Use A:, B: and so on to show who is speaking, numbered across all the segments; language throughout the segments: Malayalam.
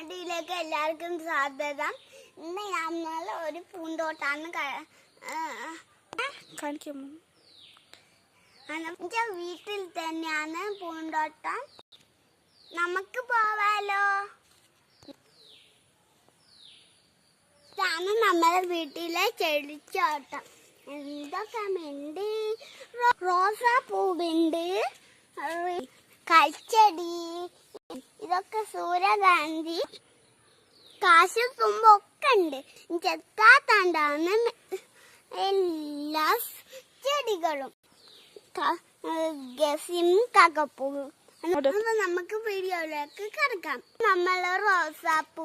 A: വീഡിയോയിലേക്ക് എല്ലാവർക്കും സ്വാഗതം. ഇന്ന് നമ്മൾ ഒരു പൂന്തോട്ടാണ് കാണിക്കും എന്റെ വീട്ടിൽ തന്നെയാണ് പൂന്തോട്ടം. നമുക്ക് പോവാലോ? ഇതാണ് നമ്മുടെ വീട്ടിലെ ചെടിച്ചോട്ടം. എന്തൊക്കെ ഉണ്ട് റോസാ റോസാപ്പൂവുണ്ട്. റി- കൽച്ചെടി ഇതൊക്കെ സൂര്യകാന്തി കാശ് തുമ്പൊക്കെ ഉണ്ട്. ചെത്താത്താണ്ടാണ് എല്ലാ ചെടികളും. ഗസിം കകപ്പൂവും നമുക്ക് വീഡിയോയിലേക്ക് കിടക്കാം. നമ്മൾ റോസാപ്പൂ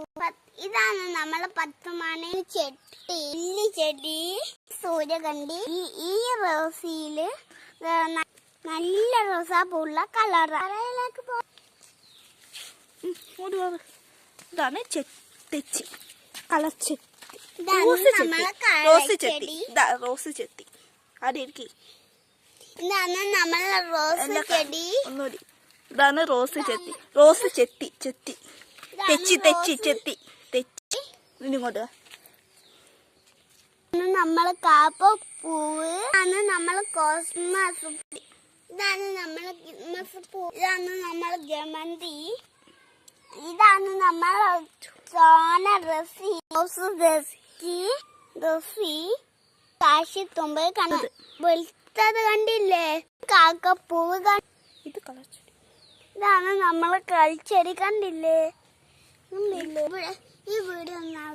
A: ഇതാണ് നമ്മളെ പത്ത് മണി ചെട്ടി ചെടി സൂര്യകണ്ടി ഈ റോസിയിൽ നല്ല റോസാപ്പൂള്ള കളർ കടയിലേക്ക് പോ
B: ഓടി വാ. ഇതാണ് ചെ- കളർ
A: ചെത്തി
B: റോസ് ചെത്തി റോസ് ചെത്തി റോസ് ചെത്തി അവിടെ ഇരിക്കി.
A: ഇതാണ് നമ്മളെ റോസ് ചെടി.
B: ഒന്നുകൂടി. ഇതാണ് റോസ് ചെത്തി റോസ് ചെത്തി ചെത്തി തെച്ചി തെച്ചി
A: റോസ്
B: ചെത്തി തെച്ചി. ഇങ്ങോട്ട്
A: നമ്മൾ കാപ്പ പൂവ്. ആണ് നമ്മൾ കോസ്മസ്. ഇതാണ് നമ്മൾ ക്രിസ്മസ് പൂ ഇതാണ് നമ്മൾ ജമന്തി ഇതാണ് നമ്മൾ സോന റസി. റോസ് റസി. റസി. കാശി തുമ്പ കണ്ടത് വെളുത്തത് കണ്ടില്ലേ? കാക്കപ്പൂവ് കണ്ട
B: ഇത് കളച്ചെടി
A: ഇതാണ് നമ്മൾ കളിച്ചെടി കണ്ടില്ലേ? ഇവിടെ ഈ വീട് ഒന്ന്.